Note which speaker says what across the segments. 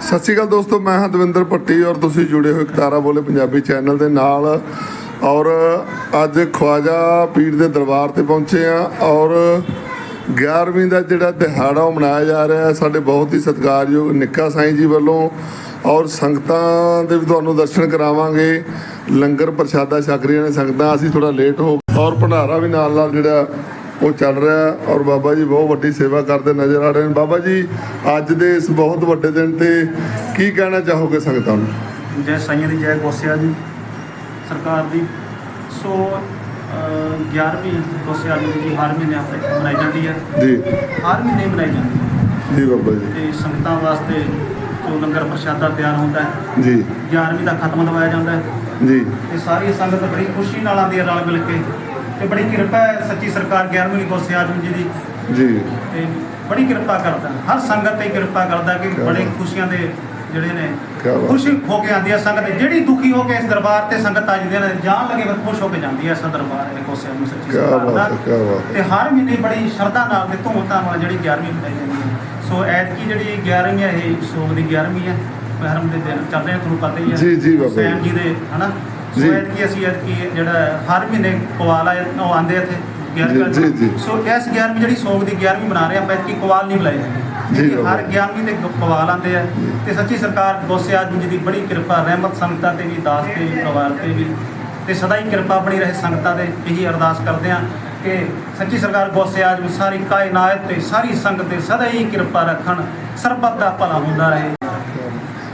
Speaker 1: ਸਤਿ ਸ਼੍ਰੀ ਅਕਾਲ ਦੋਸਤੋ, ਮੈਂ ਹਾਂ ਦਵਿੰਦਰ ਭੱਟੀ ਔਰ ਤੁਸੀਂ ਜੁੜੇ ਹੋਏ ਤਾਰਾ ਬੋਲੇ ਪੰਜਾਬੀ ਚੈਨਲ ਦੇ ਨਾਲ। ਔਰ ਅੱਜ ਖਵਾਜਾ ਪੀਰ ਦੇ ਦਰਬਾਰ ਤੇ ਪਹੁੰਚੇ ਆ ਔਰ 11ਵੀਂ ਦਾ ਜਿਹੜਾ ਦਿਹਾੜਾ ਉਹ ਮਨਾਇਆ ਜਾ ਰਿਹਾ ਹੈ। ਸਾਡੇ ਬਹੁਤ ਹੀ ਸਤਿਕਾਰਯੋਗ ਨਿੱਕਾ ਸਾਈਂ ਜੀ ਵੱਲੋਂ ਔਰ ਸੰਗਤਾਂ ਦੇ ਵੀ ਤੁਹਾਨੂੰ ਦਰਸ਼ਨ ਕਰਾਵਾਂਗੇ। ਲੰਗਰ ਪ੍ਰਸ਼ਾਦਾ ਛਕ ਰਹੀਆਂ ਨੇ ਸੰਗਤਾਂ, ਅਸੀਂ ਥੋੜਾ ਲੇਟ ਹੋ ਔਰ ਭੰਡਾਰਾ ਵੀ ਨਾਲ ਨਾਲ ਜਿਹੜਾ ਉਹ ਚੱਲ ਰਿਹਾ ਔਰ ਬਾਬਾ ਜੀ ਬਹੁਤ ਵੱਡੀ ਸੇਵਾ ਕਰਦੇ ਨਜ਼ਰ ਆ ਰਹੇ ਨੇ। ਬਾਬਾ ਜੀ ਅੱਜ ਦੇ ਇਸ ਬਹੁਤ ਵੱਡੇ ਦਿਨ ਤੇ ਕੀ ਕਹਿਣਾ ਚਾਹੋਗੇ ਸੰਗਤਾਂ ਨੂੰ?
Speaker 2: ਜੈ ਸਾਈਆਂ ਦੀ ਜੈ ਗੋਸਿਆ ਦੀ ਸਰਕਾਰ ਦੀ। ਸੋ ਅਹ, 11ਵੀਂ ਗੋਸਿਆ ਦੀ ਜੀ ਹਰ ਮਹੀਨੇ ਆਪਣੇ ਮਨਾਈ ਜਾਂਦੀ ਹੈ।
Speaker 1: ਜੀ।
Speaker 2: ਹਰ ਮਹੀਨੇ ਮਨਾਈ ਜਾਂਦੀ ਹੈ।
Speaker 1: ਜੀ ਬਾਬਾ ਜੀ।
Speaker 2: ਤੇ ਸੰਗਤਾਂ ਵਾਸਤੇ ਜੋ ਲੰਗਰ ਪ੍ਰਸ਼ਾਦਾ ਤਿਆਰ ਹੁੰਦਾ ਹੈ
Speaker 1: ਜੀ।
Speaker 2: 11ਵੀਂ ਦਾ ਖਤਮ ਦਵਾਇਆ ਜਾਂਦਾ ਹੈ।
Speaker 1: ਜੀ।
Speaker 2: ਤੇ ਸਾਰੀ ਸੰਗਤ ਬੜੀ ਖੁਸ਼ੀ ਨਾਲ ਆਉਂਦੀ ਹੈ ਰਲ ਮਿਲ ਕੇ। ਤੇ ਬੜੀ ਕਿਰਪਾ ਹੈ ਸੱਚੀ ਸਰਕਾਰ 11ਵੀਂ ਗੋਸਿਆ ਜੀ ਦੀ।
Speaker 1: ਜੀ।
Speaker 2: ਤੇ ਬੜੀ ਕਿਰਪਾ ਕਰਦਾ। ਹਰ ਸੰਗਤ ਤੇ ਕਿਰਪਾ ਕਰਦਾ ਕਿ ਬੜੇ। ਖੁਸ਼ੀਆਂ ਦੇ ਜਿਹੜੇ ਨੇ। ਖੁਸ਼ ਹੋ ਕੇ ਆਉਂਦੀ ਹੈ ਸੰਗਤ। ਜਿਹੜੀ ਦੁਖੀ ਹੋ ਕੇ ਇਸ ਦਰਬਾਰ ਤੇ ਸੰਗਤ ਅੱਜ ਦੇ ਨੇ ਜਾਣ ਲੱਗੇ ਬਸ ਖੁਸ਼ ਹੋ ਕੇ ਜਾਂਦੀ ਹੈ ਇਸ ਦਰਬਾਰ ਦੇ ਕੋਸੇ ਨੂੰ ਸੱਚੀ ਸਰਕਾਰ ਦਾ। ਤੇ ਹਰ ਮਹੀਨੇ ਬੜੀ ਸ਼ਰਧਾ ਨਾਲ ਤੇ ਧੂਮਧਾਮ ਨਾਲ ਜਿਹੜੀ 11ਵੀਂ ਮਨਾਈ ਜਾਂਦੀ ਹੈ। ਸੋ ਐਤਕੀ ਜਿਹੜੀ 11ਵੀਂ ਹੈ ਇਹ ਸੋਗ ਦੀ 11ਵੀਂ ਹੈ। ਮਹਿਰਮ ਦੇ ਦਿਨ ਚੱਲ ਰਹੇ ਆ, ਤੁਹਾਨੂੰ ਪਤਾ ਹੀ ਹੈ।
Speaker 1: ਜੀ, ਜੀ ਬਾਬਾ ਜੀ
Speaker 2: ਦੇ ਹਨਾ? ਸੋ। ਐਤਕੀ ਅਸੀਂ ਐਤਕੀ ਜਿਹੜਾ ਹਰ ਮਹੀਨੇ ਕਵਾਲ ਆਏ ਉਹ ਆਉਂਦੇ ਇੱਥੇ
Speaker 1: ਜੀ,
Speaker 2: 11ਵੀਂ
Speaker 1: ਜੀ, ਜੀ।
Speaker 2: ਸੋ ਇਸ 11ਵੀਂ ਜਿਹੜੀ ਸੋਗ ਦੀ 11ਵੀਂ ਮਨਾ ਰਹੇ ਆਪਾਂ ਐਤਕੀ ਕਵਾਲ ਨਹੀਂ ਬੁਲਾਏ
Speaker 1: ਜੀ,
Speaker 2: ਜੀ
Speaker 1: ਬਾਬਾ।
Speaker 2: ਹਰ 11ਵੀਂ ਦੇ ਗ- ਕਵਾਲ ਆਉਂਦੇ ਆ ਤੇ ਸੱਚੀ ਸਰਕਾਰ ਗੋਸੇ ਆਦਮੀ ਜੀ ਦੀ ਬੜੀ ਕਿਰਪਾ ਰਹਿਮਤ ਸੰਗਤਾਂ ਤੇ ਵੀ ਦਾਸ ਤੇ ਵੀ ਪਰਿਵਾਰ ਤੇ ਵੀ ਤੇ ਸਦਾ ਹੀ ਕਿਰਪਾ ਬਣੀ ਰਹੇ ਸੰਗਤਾਂ ਦੇ ਇਹੀ ਅਰਦਾਸ ਕਰਦੇ ਆ ਕਿ ਸੱਚੀ ਸਰਕਾਰ ਗੋਸੇ ਆਦਮੀ ਸਾਰੀ ਕਾਇਨਾਤ ਤੇ ਸਾਰੀ ਸੰਗਤ ਤੇ ਸਦਾ ਹੀ ਕਿਰਪਾ ਰੱਖਣ ਸਰਬੱਤ ਦਾ ਭਲਾ ਹੁੰਦਾ ਰਹੇ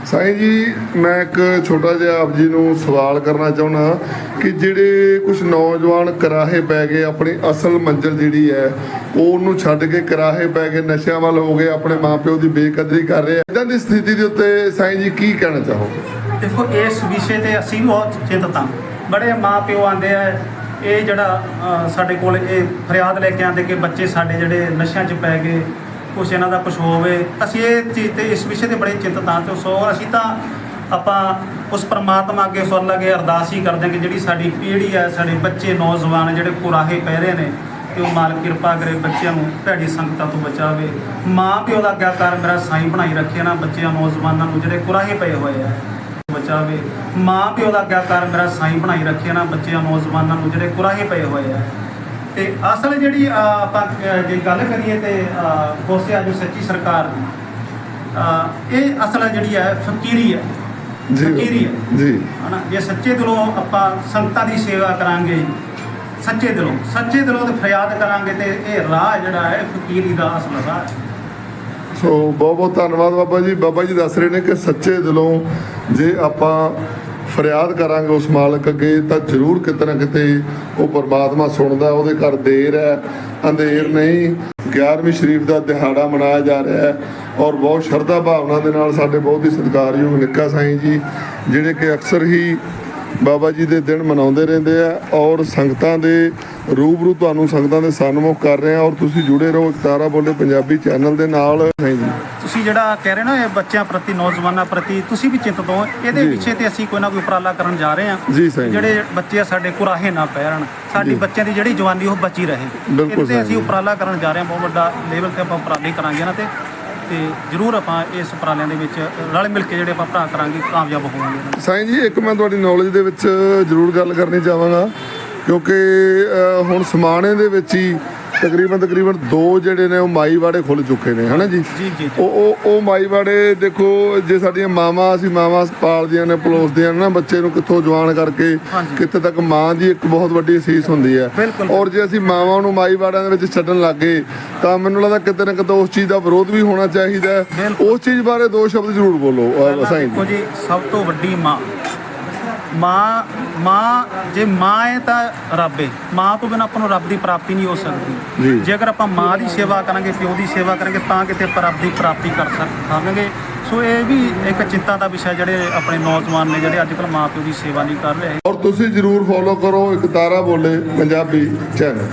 Speaker 1: ਸਾਈਂ ਜੀ, ਮੈਂ ਇੱਕ ਛੋਟਾ ਜਿਹਾ ਆਪ ਜੀ ਨੂੰ ਸਵਾਲ ਕਰਨਾ ਚਾਹੁੰਦਾ ਕਿ ਜਿਹੜੇ ਕੁਝ ਨੌਜਵਾਨ ਕਰਾਹੇ ਪੈ ਗਏ, ਆਪਣੀ ਅਸਲ ਮੰਜ਼ਿਲ ਜਿਹੜੀ ਹੈ, ਉਹ ਉਹਨੂੰ ਛੱਡ ਕੇ ਕਰਾਹੇ ਪੈ ਗਏ, ਨਸ਼ਿਆਂ ਵੱਲ ਹੋ ਗਏ, ਆਪਣੇ ਮਾਪਿਓ ਦੀ ਬੇਕਦਰੀ ਕਰ ਰਹੇ ਆ। ਇਦਾਂ ਦੀ ਸਥਿਤੀ ਦੇ ਉੱਤੇ ਸਾਈਂ ਜੀ ਕੀ ਕਹਿਣਾ ਚਾਹੋਗੇ?
Speaker 2: ਦੇਖੋ, ਇਸ ਵਿਸ਼ੇ ਤੇ ਅਸੀਂ ਬਹੁਤ ਚਿੰਤਤ ਹਾਂ। ਬੜੇ ਮਾਂ ਪਿਓ ਆਂਦੇ ਆ, ਇਹ ਜਿਹੜਾ ਸਾਡੇ ਕੋਲ ਇਹ ਫਰਿਆਦ ਲੈ ਕੇ ਆਂਦੇ ਕਿ ਬੱਚੇ ਸਾਡੇ ਜਿਹੜੇ ਨਸ਼ਿਆਂ 'ਚ ਪੈ ਗਏ ਕੁਛ ਇਹਨਾਂ ਦਾ ਕੁਝ ਹੋਵੇ, ਅਸੀਂ ਇਹ ਚੀਜ਼ ਤੇ ਇਸ ਵਿਸ਼ੇ ਤੇ ਬੜੇ ਚਿੰਤਤ ਹਾਂ ਤੇ ਸੋ ਅਸੀਂ ਤਾਂ ਆਪਾਂ ਉਸ ਪਰਮਾਤਮਾ ਅੱਗੇ ਸੁਣ ਲਗੇ ਅਰਦਾਸ ਹੀ ਕਰਦੇ ਹਾਂ ਕਿ ਜਿਹੜੀ ਸਾਡੀ ਪੀੜ੍ਹੀ ਹੈ, ਸਾਡੇ ਬੱਚੇ, ਨੌਜਵਾਨ ਜਿਹੜੇ ਕੁਰਾਹੇ ਪੈ ਰਹੇ ਨੇ ਕਿ ਉਹ ਮਾਲ ਕਿਰਪਾ ਕਰੇ ਬੱਚਿਆਂ ਨੂੰ ਭੈੜੀ ਸੰਗਤਾਂ ਤੋਂ ਬਚਾਵੇ। ਮਾਂ ਪਿਓ ਦਾ ਆਗਿਆਕਾਰ ਮੇਰਾ ਸਾਈਂ ਬਣਾਈ ਰੱਖੇ ਨਾ ਬੱਚਿਆਂ, ਨੌਜਵਾਨਾਂ ਨੂੰ ਜਿਹੜੇ ਕੁਰਾਹੇ ਪਏ ਹੋਏ ਆ, ਬਚਾਵੇ। ਮਾਂ ਪਿਓ ਦਾ ਆਗਿਆਕਾਰ ਮੇਰਾ ਸਾਈਂ ਬਣਾਈ ਰੱਖੇ ਨਾ ਬੱਚਿਆਂ, ਨੌਜਵਾਨਾਂ ਨੂੰ ਜਿਹੜੇ ਕੁਰਾਹੇ ਪਏ ਹੋਏ ਆ। ਤੇ ਅਸਲ ਜਿਹੜੀ ਆਪਾਂ ਜੇ ਗੱਲ ਕਰੀਏ ਤੇ ਕੋਸੇ ਜੋ ਸੱਚੀ ਸਰਕਾਰ ਦੀ ਇਹ ਅਸਲ ਜਿਹੜੀ ਹੈ ਫਕੀਰੀ ਹੈ। ਫਕੀਰੀ ਹੈ।
Speaker 1: ਜੀ।
Speaker 2: ਹਨਾ ਜੇ ਸੱਚੇ ਦਿਲੋਂ ਆਪਾਂ ਸੰਗਤਾਂ ਦੀ ਸੇਵਾ ਕਰਾਂਗੇ ਸੱਚੇ ਦਿਲੋਂ ਸੱਚੇ ਦਿਲੋਂ ਤੇ ਫਰਿਆਦ ਕਰਾਂਗੇ ਤੇ ਇਹ ਰਾਹ ਜਿਹੜਾ ਹੈ ਫਕੀਰੀ ਦਾ ਅਸਲ ਰਾਹ ਹੈ।
Speaker 1: ਸੋ ਬਹੁਤ ਬਹੁਤ ਧੰਨਵਾਦ ਬਾਬਾ ਜੀ। ਬਾਬਾ ਜੀ ਦੱਸ ਰਹੇ ਨੇ ਕਿ ਸੱਚੇ ਦਿਲੋਂ ਜੇ ਆਪਾਂ ਫਰਿਆਦ ਕਰਾਂਗੇ ਉਸ ਮਾਲਕ ਅੱਗੇ, ਤਾਂ ਜ਼ਰੂਰ ਕਿਤੇ ਨਾ ਕਿਤੇ ਉਹ ਪਰਮਾਤਮਾ ਸੁਣਦਾ, ਉਹਦੇ ਘਰ ਦੇਰ ਹੈ, ਅੰਧੇਰ ਨਹੀਂ। 11ਵੀਂ ਸ਼ਰੀਫ ਦਾ ਦਿਹਾੜਾ ਮਨਾਇਆ ਜਾ ਰਿਹਾ ਹੈ ਔਰ ਬਹੁਤ ਸ਼ਰਧਾ ਭਾਵਨਾ ਦੇ ਨਾਲ ਸਾਡੇ ਬਹੁਤ ਹੀ ਸਤਿਕਾਰਯੋਗ ਨਿੱਕਾ ਸਾਈਂ ਜੀ, ਜਿਹੜੇ ਕਿ ਅਕਸਰ ਹੀ ਬਾਬਾ ਜੀ ਦੇ ਦਿਨ ਮਨਾਉਂਦੇ ਰਹਿੰਦੇ ਆ ਔਰ ਸੰਗਤਾਂ ਦੇ ਰੂਬਰੂ ਤੁਹਾਨੂੰ ਸੰਗਤਾਂ ਦੇ ਸਨਮੁਖ ਕਰ ਰਹੇ ਆ ਔਰ ਤੁਸੀਂ ਜੁੜੇ ਰਹੋ ਤਾਰਾ ਬੋਲੇ ਪੰਜਾਬੀ ਚੈਨਲ ਦੇ ਨਾਲ
Speaker 2: ਤੁਸੀਂ ਜਿਹੜਾ ਕਹਿ ਰਹੇ ਨਾ ਇਹ ਬੱਚਿਆਂ ਪ੍ਰਤੀ ਨੌਜਵਾਨਾਂ ਪ੍ਰਤੀ ਤੁਸੀਂ ਵੀ ਚਿੰਤਤ ਹੋ ਇਹਦੇ। ਪਿੱਛੇ ਤੇ ਅਸੀਂ ਕੋਈ ਨਾ ਕੋਈ ਉਪਰਾਲਾ ਕਰਨ ਜਾ ਰਹੇ
Speaker 1: ਜੀ।
Speaker 2: ਜਿਹੜੇ ਬੱਚੇ ਆ ਸਾਡੇ ਕੁਰਾਹੇ ਨਾ ਪੈਣ ਸਾਡੀ। ਬੱਚਿਆਂ ਦੀ ਜਿਹੜੀ ਜਵਾਨੀ ਉਹ ਬਚੀ ਰਹੇ ਇਹਦੇ ਅਸੀਂ। ਉਪਰਾਲਾ ਕਰਨ ਜਾ ਰਹੇ ਹਾਂ ਬਹੁਤ ਵੱਡਾ ਲੈਵਲ ਤੇ ਆਪਾਂ ਉਪਰਾਲੇ ਕਰਾਂਗੇ ਇਹਨਾਂ ਤੇ ਤੇ ਜ਼ਰੂਰ ਆਪਾਂ ਇਸ ਉਪਰਾਲਿਆਂ ਦੇ ਵਿੱਚ ਰਲ ਮਿਲ ਕੇ ਜਿਹੜੇ ਆਪਾਂ ਭਰਾ ਕਰਾਂਗੇ, ਕਾਮਯਾਬ ਹੋਵਾਂਗੇ। ਇਹਨਾਂ
Speaker 1: ਸਾਈਂ ਜੀ, ਇੱਕ ਮੈਂ ਤੁਹਾਡੀ ਨੌਲੇਜ ਦੇ ਵਿੱਚ ਜ਼ਰੂਰ ਗੱਲ ਕਰਨੀ ਚਾਹਾਂਗਾ, ਕਿਉਂਕਿ ਹੁਣ ਸਮਾਣੇ ਦੇ ਵਿੱਚ ਹੀ ਤਕਰੀਬਨ ਤਕਰੀਬਨ ਦੋ ਜਿਹੜੇ ਨੇ ਉਹ ਮਾਈ ਵਾੜੇ ਖੁੱਲ ਚੁੱਕੇ ਨੇ ਹਨਾ ਜੀ। ਉਹ ਉਹ ਉਹ ਮਾਈ ਵਾੜੇ ਦੇਖੋ ਜੇ ਸਾਡੀਆਂ ਮਾਵਾਂ ਅਸੀਂ ਮਾਵਾਂ ਪਾਲਦੀਆਂ ਨੇ ਪਲੋਸਦੀਆਂ ਨੇ ਨਾ ਬੱਚੇ ਨੂੰ ਕਿੱਥੋਂ ਜਵਾਨ ਕਰਕੇ। ਕਿੱਥੇ ਤੱਕ ਮਾਂ ਦੀ ਇੱਕ ਬਹੁਤ ਵੱਡੀ ਅਸੀਸ ਹੁੰਦੀ ਹੈ। ਔਰ ਜੇ ਅਸੀਂ ਮਾਵਾਂ ਨੂੰ ਮਾਈ ਵਾੜਿਆਂ ਦੇ ਵਿੱਚ ਛੱਡਣ ਲੱਗੇ ਤਾਂ ਮੈਨੂੰ ਲੱਗਦਾ ਕਿਤੇ ਨਾ ਕਿਤੇ ਉਸ ਚੀਜ਼ ਦਾ ਵਿਰੋਧ ਵੀ ਹੋਣਾ ਚਾਹੀਦਾ। ਉਸ ਚੀਜ਼ ਬਾਰੇ ਦੋ ਸ਼ਬਦ ਜ਼ਰੂਰ ਬੋਲੋ ਸਾਈਂ ਜੀ
Speaker 2: ਸਭ ਤੋਂ ਵੱਡੀ ਮਾਂ ਮਾਂ ਮਾਂ ਜੇ ਮਾਂ ਹੈ ਤਾਂ ਰੱਬ ਹੈ। ਮਾਂ ਤੋਂ ਬਿਨਾਂ ਆਪਾਂ ਨੂੰ ਰੱਬ ਦੀ ਪ੍ਰਾਪਤੀ ਨਹੀਂ ਹੋ। ਸਕਦੀ। ਜੇ। ਅਗਰ ਆਪਾਂ ਮਾਂ ਦੀ ਸੇਵਾ ਕਰਾਂਗੇ ਪਿਓ ਦੀ ਸੇਵਾ ਕਰਾਂਗੇ ਤਾਂ ਕਿਤੇ ਆਪਾਂ ਰੱਬ ਦੀ ਪ੍ਰਾਪਤੀ ਕਰ ਸਕਾਂਗੇ ਸੋ ਇਹ ਵੀ ਇੱਕ ਚਿੰਤਾ ਦਾ ਵਿਸ਼ਾ ਜਿਹੜੇ ਆਪਣੇ ਨੌਜਵਾਨ ਨੇ ਜਿਹੜੇ ਅੱਜ ਕੱਲ੍ਹ ਮਾਂ ਪਿਓ ਦੀ ਸੇਵਾ ਨਹੀਂ ਕਰ ਰਹੇ।
Speaker 1: ਔਰ ਤੁਸੀਂ ਜਰੂਰ ਫੋਲੋ ਕਰੋ ਇੱਕ ਤਾਰਾ ਬੋਲੇ ਪੰਜਾਬੀ ਚੈਨਲ